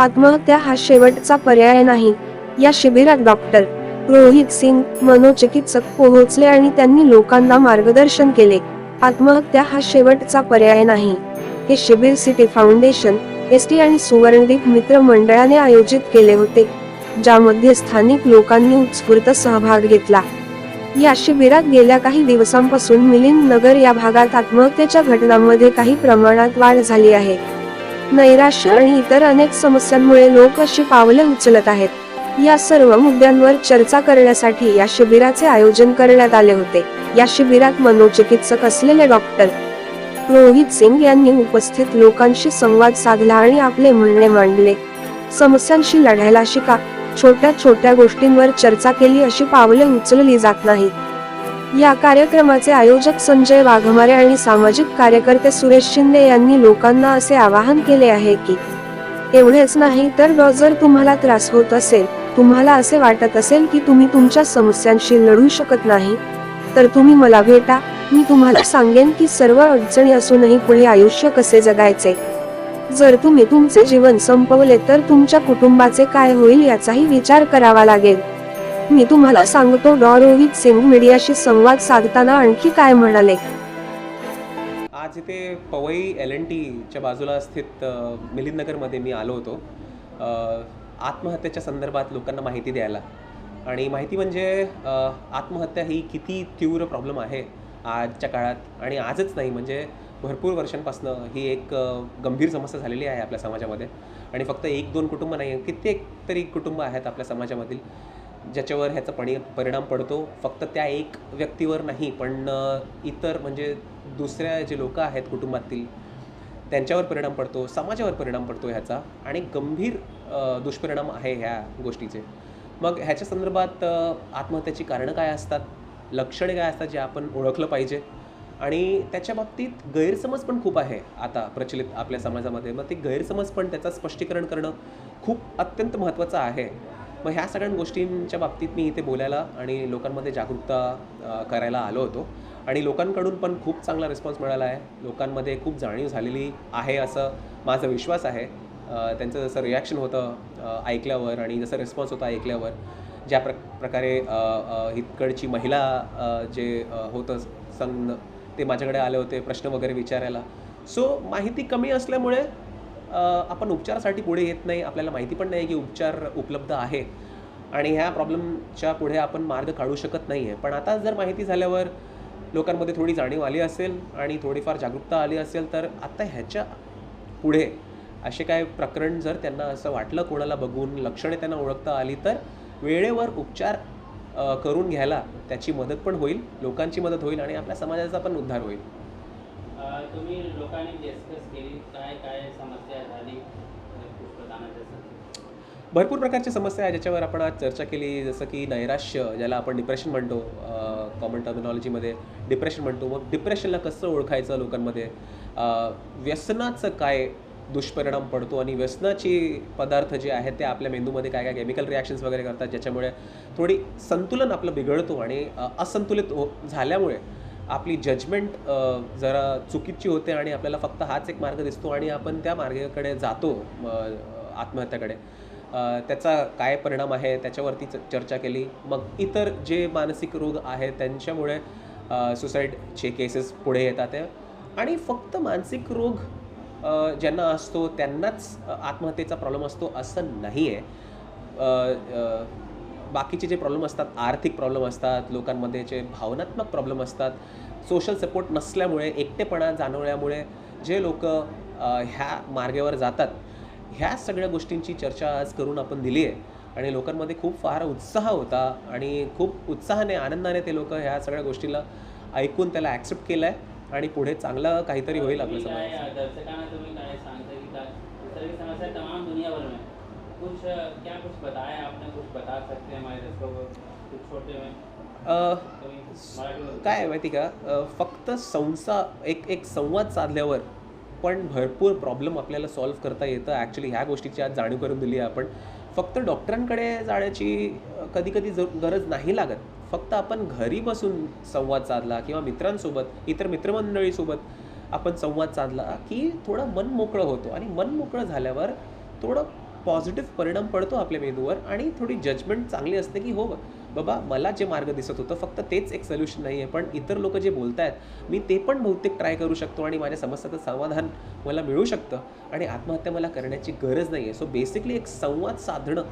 आत्महत्या हा शेवटचा पर्याय नाही. या शिबिरात डॉक्टर रोहित सिंग मनोचिकित्सक पोहोचले आणि त्यांनी लोकांना मार्गदर्शन केले. आत्महत्या हा शेवटचा पर्याय नाही. हे शिबिर सिटी फाउंडेशन एस टी आणि सुवर्णदीप मित्र मंडळाने आयोजित केले होते ज्यामध्ये स्थानिक लोकांनी उत्स्फूर्त सहभाग घेतला. या शिबिरात गेल्या काही दिवसांपासून मिलिंद नगर या भागात आत्महत्येच्या घटनांमध्ये काही प्रमाणात वाढ झाली आहे. नैराश्य आणि इतर अनेक समस्यांमुळे लोक अशी पावले उचलत आहेत. या सर्व मुद्द्यांवर चर्चा करण्यासाठी या शिबिराचे आयोजन करण्यात आले होते. या शिबिरात मनोचिकित्सक असलेले डॉक्टर रोहित सिंग यांनी उपस्थित लोकांशी संवाद साधला आणि आपले म्हणणे मांडले. समस्यांशी लढायला शिका छोट्या छोट्या गोष्टींवर चर्चा केली अशी पावले उचलली जात नाहीत. या कार्यक्रमाचे आयोजक संजय वाघमारे आणि सामाजिक कार्यकर्ते सुरेश शिंदे यांनी लोकांना असे आवाहन केले आहे की एवढेच नाही तर जर तुम्हाला त्रास होत असेल तुम्हाला असे वाटत असेल की तुम्ही तुमच्या समस्यांशी लढू शकत नाही तर तुम्ही मला भेटा मी तुम्हाला सांगेन की सर्व अडचणी असूनही पुढे आयुष्य कसे जगायचे. जर तुम्ही तुमचे जीवन संपवले तर तुमच्या कुटुंबाचे काय होईल याचाही विचार करावा लागेल. मी तुम्हाला सांगतो डॉ रोहित सिंग मीडियाशी संवाद साधताना आणखी काय म्हणाले? आज इथे पवई एल एन टीच्या बाजूला स्थित मिलिंदनगरमध्ये मी आलो होतो. आत्महत्येच्या संदर्भात लोकांना माहिती द्यायला. आणि माहिती म्हणजे आत्महत्या ही किती तीव्र प्रॉब्लेम आहे आजच्या काळात आणि आजच नाही म्हणजे भरपूर वर्षांपासून ही एक गंभीर समस्या झालेली आहे आपल्या समाजामध्ये. आणि फक्त एक दोन कुटुंब नाही कित्येक तरी कुटुंब आहेत आपल्या समाजामधील. ज्याच्यावर ह्याचा पणी परिणाम पडतो. फक्त त्या एक व्यक्तीवर नाही पण इतर म्हणजे दुसऱ्या जे लोक आहेत कुटुंबातील त्यांच्यावर परिणाम पडतो समाजावर परिणाम पडतो ह्याचा. आणि गंभीर दुष्परिणाम आहे ह्या गोष्टीचे. मग ह्याच्या संदर्भात आत्महत्याची कारणं काय असतात? लक्षणे काय असतात जे आपण ओळखलं पाहिजे? आणि त्याच्या बाबतीत गैरसमज पण खूप आहे आता प्रचलित आपल्या समाजामध्ये. मग ते गैरसमज पण त्याचं स्पष्टीकरण करणं खूप अत्यंत महत्त्वाचं आहे. मग ह्या सगळ्या गोष्टींच्या बाबतीत मी इथे बोलायला आणि लोकांमध्ये जागरूकता करायला आलो होतो. आणि लोकांकडून पण खूप चांगला रिस्पॉन्स मिळाला आहे. लोकांमध्ये खूप जाणीव झालेली आहे असं माझा विश्वास आहे. त्यांचं जसं रिॲक्शन होतं ऐकल्यावर आणि जसं रिस्पॉन्स होता ऐकल्यावर ज्या प्र प्रकारे इतकडची महिला जे होतं संघ ते माझ्याकडे आले होते प्रश्न वगैरे विचारायला. सो माहिती कमी असल्यामुळे आपण उपचारासाठी पुढे येत नाही आपल्याला माहिती पण नाही की उपचार उपलब्ध आहे आणि ह्या प्रॉब्लेमच्या पुढे आपण मार्ग काढू शकत नाही आहे पण आता जर माहिती झाल्यावर लोकांमध्ये थोडी जाणीव आली असेल आणि थोडीफार जागरूकता आली असेल तर आता ह्याच्या पुढे असे काय प्रकरण जर त्यांना असं वाटलं कोणाला बघून लक्षणे त्यांना ओळखता आली तर वेळेवर उपचार करून घ्यायला त्याची मदत पण होईल लोकांची मदत होईल आणि आपल्या समाजाचा पण उद्धार होईल. तुम्ही लोकांनी डिस्कस केली काय काय समस्या झाली? भरपूर प्रकारच्या समस्या आहे ज्याच्यावर आपण आज चर्चा केली. जसं की नैराश्य ज्याला आपण डिप्रेशन म्हणतो कॉमन टर्मिनॉलॉजीमध्ये डिप्रेशन म्हणतो. मग डिप्रेशनला कसं ओळखायचं लोकांमध्ये? व्यसनाचं काय दुष्परिणाम पडतो आणि व्यसनाची पदार्थ जे आहेत ते आपल्या मेंदूमध्ये काय काय केमिकल रिॲक्शन्स वगैरे करतात ज्याच्यामुळे थोडी संतुलन आपलं बिघडतो आणि असंतुलित हो झाल्यामुळे आपली जजमेंट जरा चुकीची होते आणि आपल्याला फक्त हाच एक मार्ग दिसतो आणि आपण त्या मार्गाकडे जातो आत्महत्याकडे. त्याचा काय परिणाम आहे त्याच्यावरती च- चर्चा केली. मग इतर जे मानसिक रोग आहेत त्यांच्यामुळे सुसाईडचे केसेस पुढे येतात आहे. आणि फक्त मानसिक रोग ज्यांना असतो त्यांनाच आत्महत्येचा प्रॉब्लेम असतो असं नाही आहे बाकीचे जे प्रॉब्लेम असतात आर्थिक प्रॉब्लेम असतात लोकांमध्ये जे भावनात्मक प्रॉब्लेम असतात सोशल सपोर्ट नसल्यामुळे एकटेपणा जाणवल्यामुळे जे लोक ह्या मार्गावर जातात ह्या सगळ्या गोष्टींची चर्चा आज करून आपण दिली आहे आणि लोकांमध्ये खूप फार उत्साह होता आणि खूप उत्साहाने आनंदाने ते लोक ह्या सगळ्या गोष्टीला ऐकून त्याला ॲक्सेप्ट केलं आहे आणि पुढे चांगलं काहीतरी होईल आपल्या तुम्ही काय समाजात कुछ क्या कुछ बताया आपने? कुछ बता सकते हैं हमारे दर्शकों को कुछ छोटे में? काय आहे माहिती का? फक्त संसा एक एक संवाद साधल्यावर पण भरपूर प्रॉब्लेम आपल्याला सॉल्व्ह करता येतं. ॲक्च्युली ह्या गोष्टीची आज जाणीव करून दिली आहे आपण. फक्त डॉक्टरांकडे जाण्याची कधी कधी गरज नाही लागत. फक्त आपण घरी बसून संवाद साधला किंवा मित्रांसोबत इतर मित्रमंडळीसोबत आपण संवाद साधला की थोडं मन मोकळं होतो. आणि मन मोकळं झाल्यावर थोडं पॉझिटिव्ह परिणाम पडतो आपल्या मेंदूवर आणि थोडी जजमेंट चांगली असते की हो बाबा मला जे मार्ग दिसत होतं फक्त तेच एक सोल्युशन नाही आहे. पण इतर लोक जे बोलत आहेत मी ते पण बहुतेक ट्राय करू शकतो आणि माझ्या समस्याचं समाधान मला मिळू शकतं आणि आत्महत्या मला करण्याची गरज नाही आहे. सो बेसिकली एक संवाद साधणं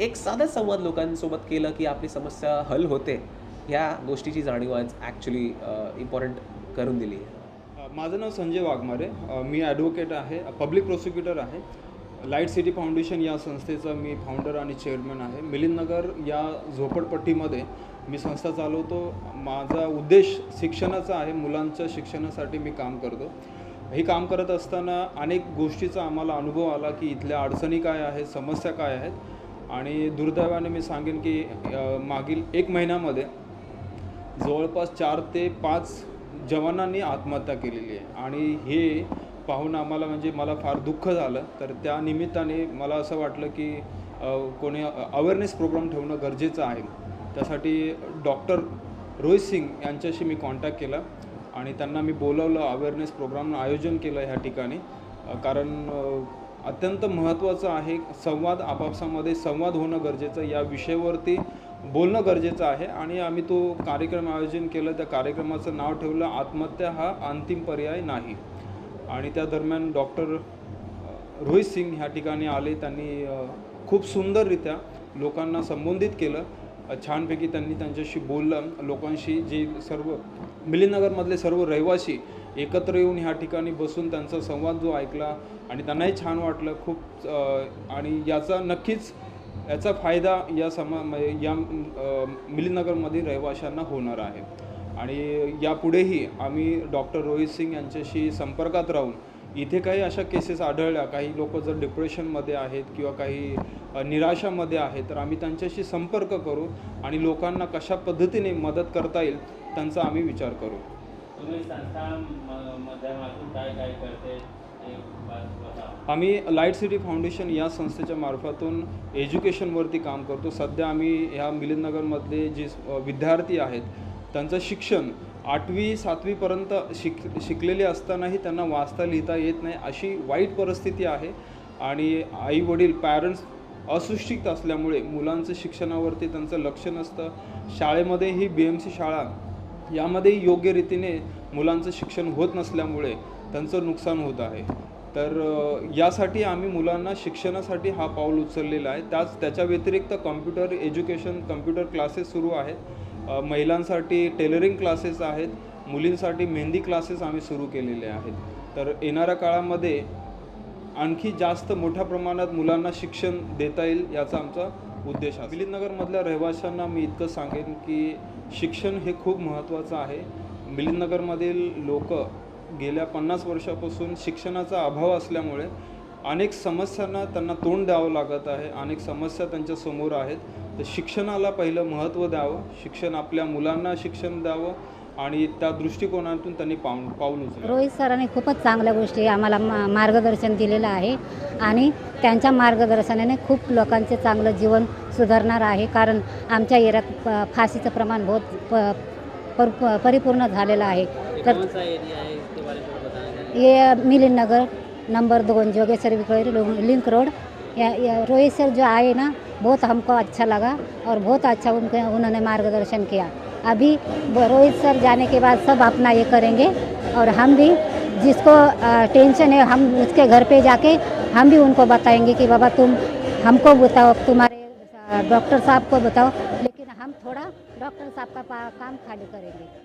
एक साधा संवाद लोकांसोबत केलं की आपली समस्या हल होते ह्या गोष्टीची जाणीव आज ॲक्च्युली इम्पॉर्टंट करून दिली आहे. माझं नाव संजय वाघमारे. मी ॲडव्होकेट आहे पब्लिक प्रोसिक्युटर आहे. लाइट सिटी फाउंडेशन या संस्थेचा मी फाउंडर आणि चेअरमन आहे. मिलिंदनगर या झोपडपट्टीमध्ये मी संस्था चालवतो. माझा उद्देश शिक्षणाचा आहे. मुलांच्या शिक्षणासाठी मी काम करतो. हे काम करत असताना अनेक गोष्टीचा आम्हाला अनुभव आला की इथल्या अडचणी काय आहेत समस्या काय आहेत. आणि दुर्दैवाने मी सांगेन की मागील एक महिन्यामध्ये जवळपास चार ते पाच जवानांनी आत्महत्या केलेली आहे. आणि हे पाहून आम्हाला म्हणजे मला फार दुःख झालं. तर त्या निमित्ताने मला असं वाटलं की कोणी अवेअरनेस प्रोग्राम ठेवणं गरजेचं आहे. त्यासाठी डॉक्टर रोहित सिंग यांच्याशी मी कॉन्टॅक्ट केला आणि त्यांना मी बोलवलं अवेअरनेस प्रोग्राम आयोजन केलं ह्या ठिकाणी. कारण अत्यंत महत्त्वाचं आहे संवाद आपापसामध्ये संवाद होणं गरजेचं या विषयावरती बोलणं गरजेचं आहे. आणि आम्ही तो कार्यक्रम आयोजन केलं त्या कार्यक्रमाचं नाव ठेवलं आत्महत्या हा अंतिम पर्याय नाही. आणि त्या दरम्यान डॉक्टर रोहित सिंग ह्या ठिकाणी आले त्यांनी खूप सुंदररित्या लोकांना संबोधित केलं छानपैकी त्यांनी त्यांच्याशी बोललं लोकांशी जे सर्व मिलिनगरमधले सर्व रहिवासी एकत्र येऊन ह्या ठिकाणी बसून त्यांचा संवाद जो ऐकला आणि त्यांनाही छान वाटलं खूप आणि याचा नक्कीच याचा फायदा या समा या अ, मिलिनगरमधील रहिवाशांना होणार आहे. आणि यापुढेही आम्ही डॉक्टर रोहित सिंग यांच्याशी संपर्कात राहून इथे काही अशा केसेस आढळल्या काही लोक जर डिप्रेशनमध्ये आहेत किंवा काही निराशामध्ये आहेत तर आम्ही त्यांच्याशी संपर्क करू आणि लोकांना कशा पद्धतीने मदत करता येईल त्यांचा आम्ही विचार करू. तुम्ही काय काय करते आम्ही लाइट सिटी फाउंडेशन या संस्थेच्या मार्फतून एज्युकेशनवरती काम करतो. सध्या आम्ही ह्या मिलिंदनगरमधले जे विद्यार्थी आहेत त्यांचं शिक्षण आठवी सातवीपर्यंत शिक शिकलेले असतानाही त्यांना वाचता लिहिता येत नाही अशी वाईट परिस्थिती आहे. आणि आई वडील पॅरेंट्स अशिक्षित असल्यामुळे मुलांचं शिक्षणावरती त्यांचं लक्ष नसतं. शाळेमध्ये ही बी एम सी शाळा यामध्ये योग्य रीतीने मुलांचं शिक्षण होत नसल्यामुळे त्यांचं नुकसान होत आहे. तर यासाठी आम्ही मुलांना शिक्षणासाठी हा पाऊल उचललेला आहे. त्याच त्याच्या व्यतिरिक्त कम्प्युटर एज्युकेशन कम्प्युटर क्लासेस सुरू आहेत. महिलांसाठी टेलरिंग क्लासेस आहेत. मुलींसाठी मेहंदी क्लासेस आम्ही सुरू केलेले आहेत. तर येणाऱ्या काळामध्ये आणखी जास्त मोठ्या प्रमाणात मुलांना शिक्षण देता येईल याचा आमचा उद्देश आहे. मिलिंदनगरमधल्या रहिवाशांना मी इतकं सांगेन की शिक्षण हे खूप महत्त्वाचं आहे. मिलिंदनगरमधील लोक गेल्या पन्नास वर्षापासून शिक्षणाचा अभाव असल्यामुळे अनेक समस्यांना त्यांना तोंड द्यावं लागत आहे अनेक समस्या त्यांच्यासमोर आहेत. तर शिक्षणाला पहिलं महत्त्व द्यावं शिक्षण आपल्या मुलांना शिक्षण द्यावं आणि त्या दृष्टिकोनातून त्यांनी पाऊल पाऊल उचलावं. रोहित सरांनी खूपच चांगल्या गोष्टी आम्हाला मा मार्गदर्शन दिलेलं आहे आणि त्यांच्या मार्गदर्शनाने खूप लोकांचे चांगलं जीवन सुधारणार आहे कारण आमच्या एरियात फाशीचं प्रमाण बहुत प पर परिपूर्ण झालेलं आहे. तर ये मिलिन नगर. नंबर दोन जोगेश्वर विकड़ी लिंक रोड। या, या रोहित सर जो आए ना बहुत हमको अच्छा लगा और बहुत अच्छा उनके उन्होंने मार्गदर्शन किया। अभी रोहित सर जाने के बाद सब अपना ये करेंगे और हम भी जिसको टेंशन है हम उसके घर पे जाके हम भी उनको बताएँगे कि बाबा तुम हमको बताओ तुम्हारे डॉक्टर साहब को बताओ। लेकिन हम थोड़ा डॉक्टर साहब का काम खाली करेंगे।